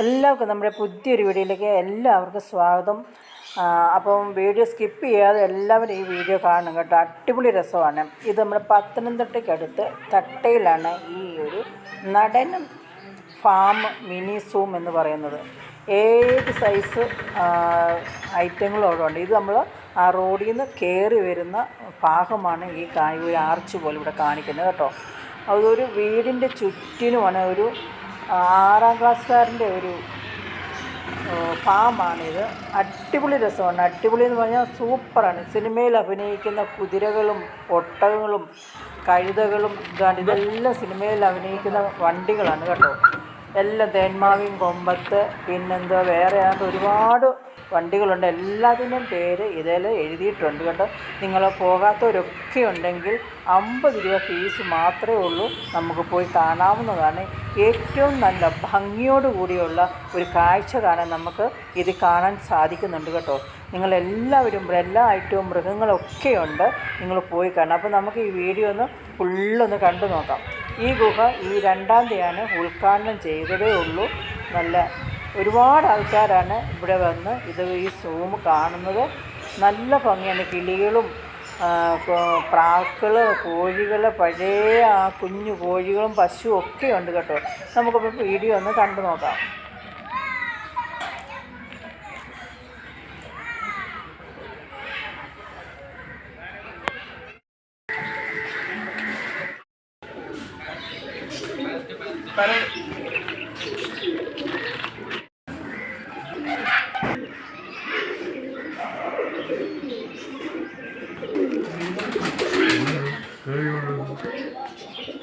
എല്ലാവർക്കും നമ്മുടെ പുതിയൊരു വീഡിയോയിലേക്ക് എല്ലാവർക്കും സ്വാഗതം. അപ്പം വീഡിയോ സ്കിപ്പ് ചെയ്യാതെ എല്ലാവരും ഈ വീഡിയോ കാണണം കേട്ടോ. അടിപൊളി രസമാണ്. ഇത് നമ്മുടെ പത്തനംതിട്ടയ്ക്കടുത്ത് തട്ടയിലാണ് ഈ ഒരു നടനം ഫാം മിനി സൂം എന്ന് പറയുന്നത്. ഏത് സൈസ് ഐറ്റങ്ങളും അവിടെ ഉണ്ട്. ഇത് നമ്മൾ ആ റോഡിൽ നിന്ന് കയറി വരുന്ന ഭാഗമാണ് ഈ കായ് ഒരു ആർച്ച് പോലെ ഇവിടെ കാണിക്കുന്നത് കേട്ടോ. അതൊരു വീടിന്റെ ചുറ്റിനുമാണ് ഒരു ആറാം ക്ലാസ്സുകാരന്റെ ഒരു ഫാമാണിത് അടിപൊളി രസമാണ്. അടിപൊളി എന്ന് പറഞ്ഞാൽ സൂപ്പറാണ്. സിനിമയിൽ അഭിനയിക്കുന്ന കുതിരകളും ഒട്ടകങ്ങളും കഴുതകളും ഇതാണ്. ഇതെല്ലാം സിനിമയിൽ അഭിനയിക്കുന്ന വണ്ടികളാണ് കേട്ടോ. എല്ലാം തേന്മാവിയും കൊമ്പത്ത് പിന്നെന്തോ വേറെ ആണ്ട് ഒരുപാട് വണ്ടികളുണ്ട്. എല്ലാത്തിന്റെയും പേര് ഇതിൽ എഴുതിയിട്ടുണ്ട് കേട്ടോ. നിങ്ങൾ പോകാത്തവരൊക്കെ ഉണ്ടെങ്കിൽ അമ്പത് രൂപ ഫീസ് മാത്രമേ ഉള്ളൂ. നമുക്ക് പോയി കാണാവുന്നതാണ്. ഏറ്റവും നല്ല ഭംഗിയോടുകൂടിയുള്ള ഒരു കാഴ്ച കാണാൻ നമുക്ക് ഇത് കാണാൻ സാധിക്കുന്നുണ്ട് കേട്ടോ. നിങ്ങളെല്ലാവരും എല്ലാ ഐറ്റവും മൃഗങ്ങളൊക്കെയുണ്ട്. നിങ്ങൾ പോയി കാണാം അപ്പോൾ നമുക്ക് ഈ വീഡിയോ ഒന്ന് ഫുള്ളൊന്ന് കണ്ടു നോക്കാം. ഈ ഗുഹ ഈ രണ്ടാം തീയതിയാണ് ഉദ്ഘാടനം ചെയ്തതേ ഉള്ളൂ. നല്ല ഒരുപാട് ആൾക്കാരാണ് ഇവിടെ വന്ന് ഇത് ഈ സൂം കാണുന്നത്. നല്ല ഭംഗിയാണ്. കിളികളും പ്രാക്കൾ കോഴികൾ പഴയ ആ കുഞ്ഞു കോഴികളും പശുവും ഒക്കെ ഉണ്ട് കേട്ടോ. നമുക്കിപ്പോൾ വീഡിയോ ഒന്ന് കണ്ടു നോക്കാം.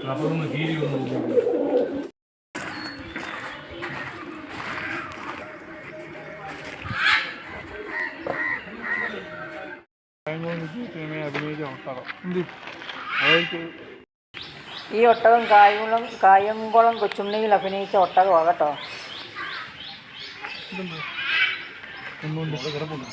അപ്പൊന്ന് കീരി വന്നു അഭിനയിച്ച ഒട്ടകം ഈ ഒട്ടകം കായംകുളം കായംകുളം കൊച്ചുണ്ണിയിൽ അഭിനയിച്ച ഒട്ടകമാണ് കേട്ടോ. കിടപ്പുണ്ട്